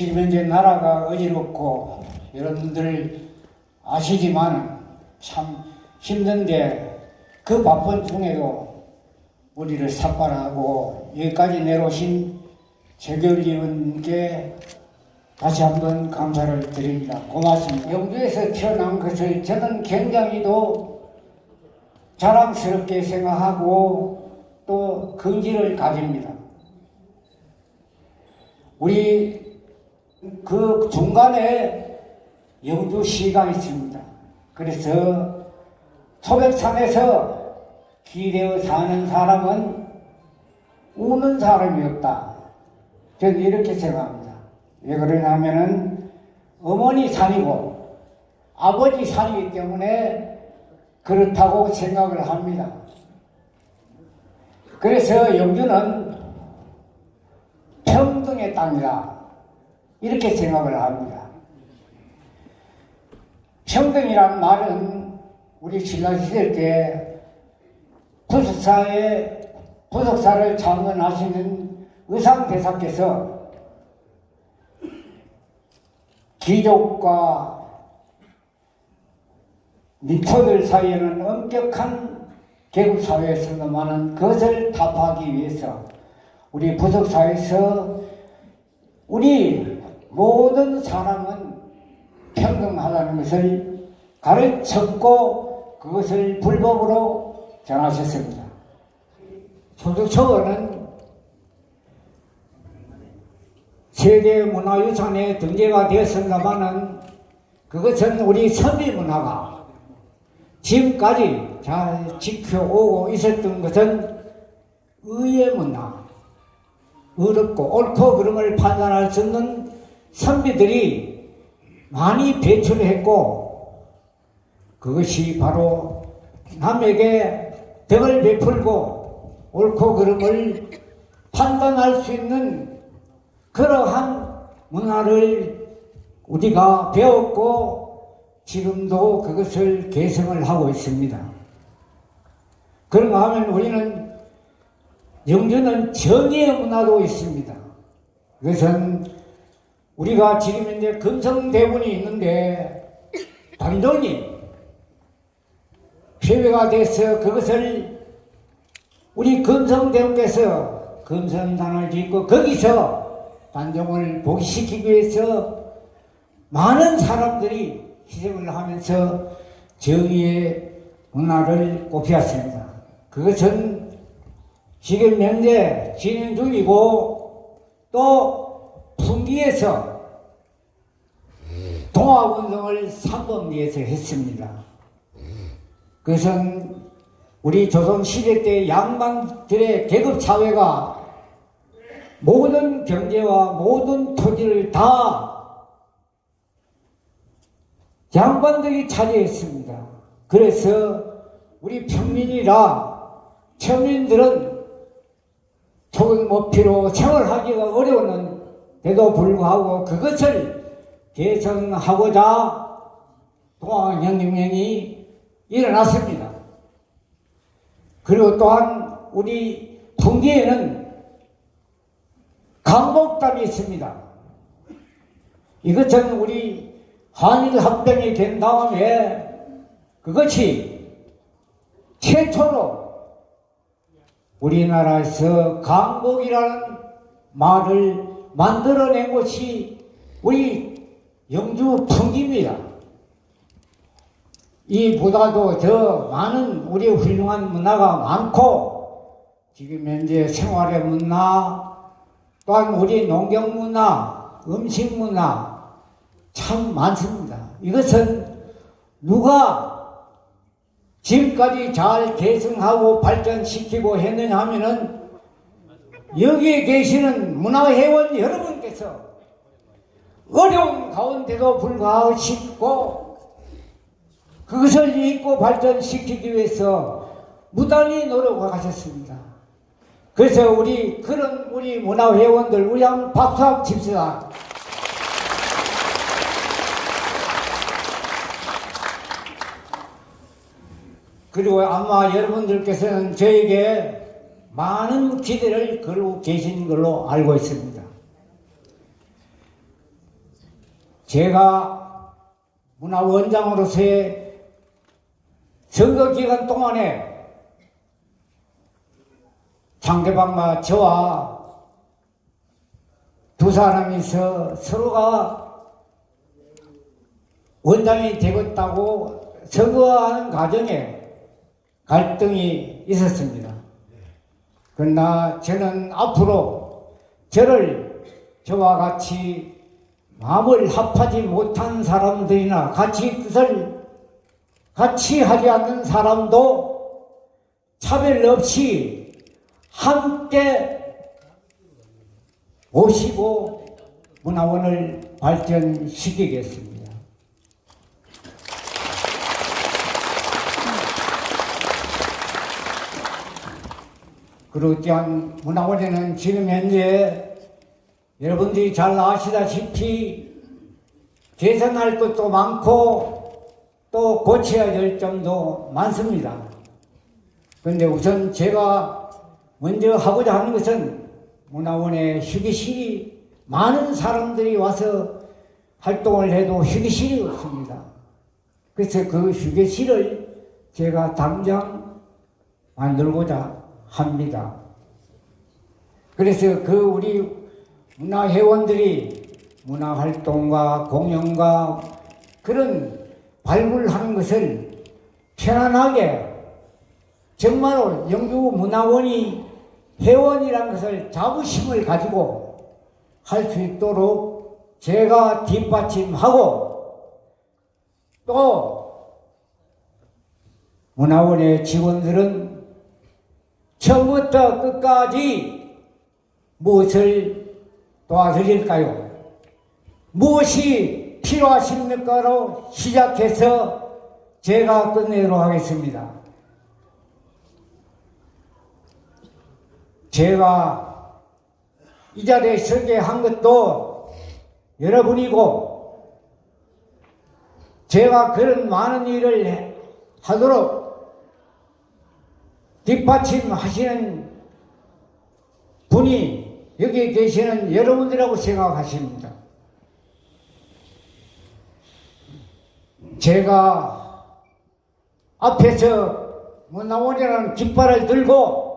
지금 현재 나라가 어지럽고 여러분들 아시지만 참 힘든데 그 바쁜 중에도 우리를 삭발하고 여기까지 내려오신 재결위원께 다시 한번 감사를 드립니다. 고맙습니다. 영주에서 태어난 것을 저는 굉장히도 자랑스럽게 생각하고 또 긍지를 가집니다. 우리 그 중간에 영주시가 있습니다. 그래서 소백산에서 기대어 사는 사람은 우는 사람이 없다. 저는 이렇게 생각합니다. 왜 그러냐면은 어머니 산이고 아버지 산이기 때문에 그렇다고 생각을 합니다. 그래서 영주는 평등의 땅이다. 이렇게 생각을 합니다. 평등이란 말은 우리 신라시대 때 부석사에 부석사를 창건하시는 의상대사께서 귀족과 민초들 사이에는 엄격한 계급 사회였습니다만은 그것을 타파하기 위해서 우리 부석사에서 우리 모든 사람은 평등하다는 것을 가르쳤고 그것을 불법으로 전하셨습니다. 소득초원은 세계 문화유산에 등재가 되었습니다만은 그것은 우리 선비 문화가 지금까지 잘 지켜오고 있었던 것은 의의 문화, 어렵고 옳고 그름을 판단할 수 없는 선비들이 많이 배출했고 그것이 바로 남에게 덕을 베풀고 옳고 그름을 판단할 수 있는 그러한 문화를 우리가 배웠고 지금도 그것을 개성을 하고 있습니다. 그런가 하면 우리는 영주는 정의의 문화도 있습니다. 그것은 우리가 지금 현재 금성대군이 있는데 단종이 폐회가 돼서 그것을 우리 금성대군께서 금성단을 짓고 거기서 단종을 복시키기 위해서 많은 사람들이 희생을 하면서 정의의 문화를 꽃피웠습니다. 그것은 지금 현재 진행 중이고 또 풍기에서 동화운동을 3번리에서 했습니다. 그것은 우리 조선 시대 때 양반들의 계급 사회가 모든 경제와 모든 토지를 다 양반들이 차지했습니다. 그래서 우리 평민이라 평민들은 토은 모피로 생활하기가 어려웠는데도 불구하고 그것을 개선하고자 동학혁명이 일어났습니다. 그리고 또한 우리 풍계에는 강목담이 있습니다. 이것은 우리 한일 합병이 된 다음에 그것이 최초로 우리나라에서 강복이라는 말을 만들어낸 것이 우리 영주 풍기입니다. 이보다도 더 많은 우리 훌륭한 문화가 많고 지금 현재 생활의 문화 또한 우리 농경 문화, 음식 문화 참 많습니다. 이것은 누가 지금까지 잘 계승하고 발전시키고 했느냐 하면은 여기에 계시는 문화회원 여러분께서 어려운 가운데도 불구하고 그것을 잊고 발전시키기 위해서 무단히 노력을 하셨습니다. 그래서 우리 그런 우리 문화회원들 우리 한번 박수 한번 칩시다. 그리고 아마 여러분들께서는 저에게 많은 기대를 걸고 계신 걸로 알고 있습니다. 제가 문화원장으로서의 선거 기간 동안에 상대방과 저와 두 사람이서 서로가 원장이 되겠다고 선거하는 과정에 갈등이 있었습니다. 그러나 저는 앞으로 저를 저와 같이 마음을 합하지 못한 사람들이나 같이 뜻을 같이 하지 않는 사람도 차별 없이 함께 모시고 문화원을 발전시키겠습니다. 그리고 또한 문화원에는 지금 현재 여러분들이 잘 아시다시피 개선할 것도 많고 또 고쳐야 될 점도 많습니다. 그런데 우선 제가 먼저 하고자 하는 것은 문화원에 휴게실이 많은 사람들이 와서 활동을 해도 휴게실이 없습니다. 그래서 그 휴게실을 제가 당장 만들고자 합니다. 그래서 그 우리 문화회원들이 문화활동과 공연과 그런 발굴하는 것을 편안하게 정말로 영주 문화원이 회원이라는 것을 자부심을 가지고 할 수 있도록 제가 뒷받침하고 또 문화원의 직원들은 처음부터 끝까지 무엇을 도와드릴까요? 무엇이 필요하십니까로 시작해서 제가 끝내도록 하겠습니다. 제가 이 자리에 서게 한 것도 여러분이고 제가 그런 많은 일을 해- 하도록 뒷받침하시는 분이 여기 계시는 여러분들이라고 생각하십니다. 제가 앞에서 문화원이라는 깃발을 들고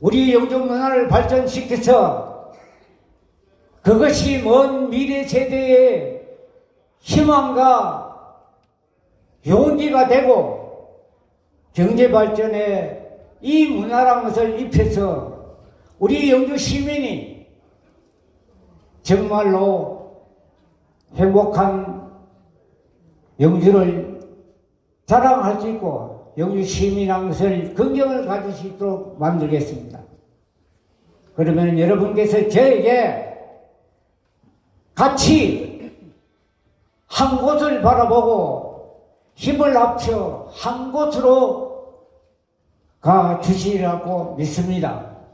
우리 영적 문화를 발전시켜서 그것이 먼 미래 세대의 희망과 용기가 되고 경제 발전에 이 문화란 것을 입혀서 우리 영주 시민이 정말로 행복한 영주를 자랑할 수 있고 영주 시민한 것을 긍정을 가질 수 있도록 만들겠습니다. 그러면 여러분께서 저에게 같이 한 곳을 바라보고 힘을 합쳐 한 곳으로 가 주시리라고 믿습니다.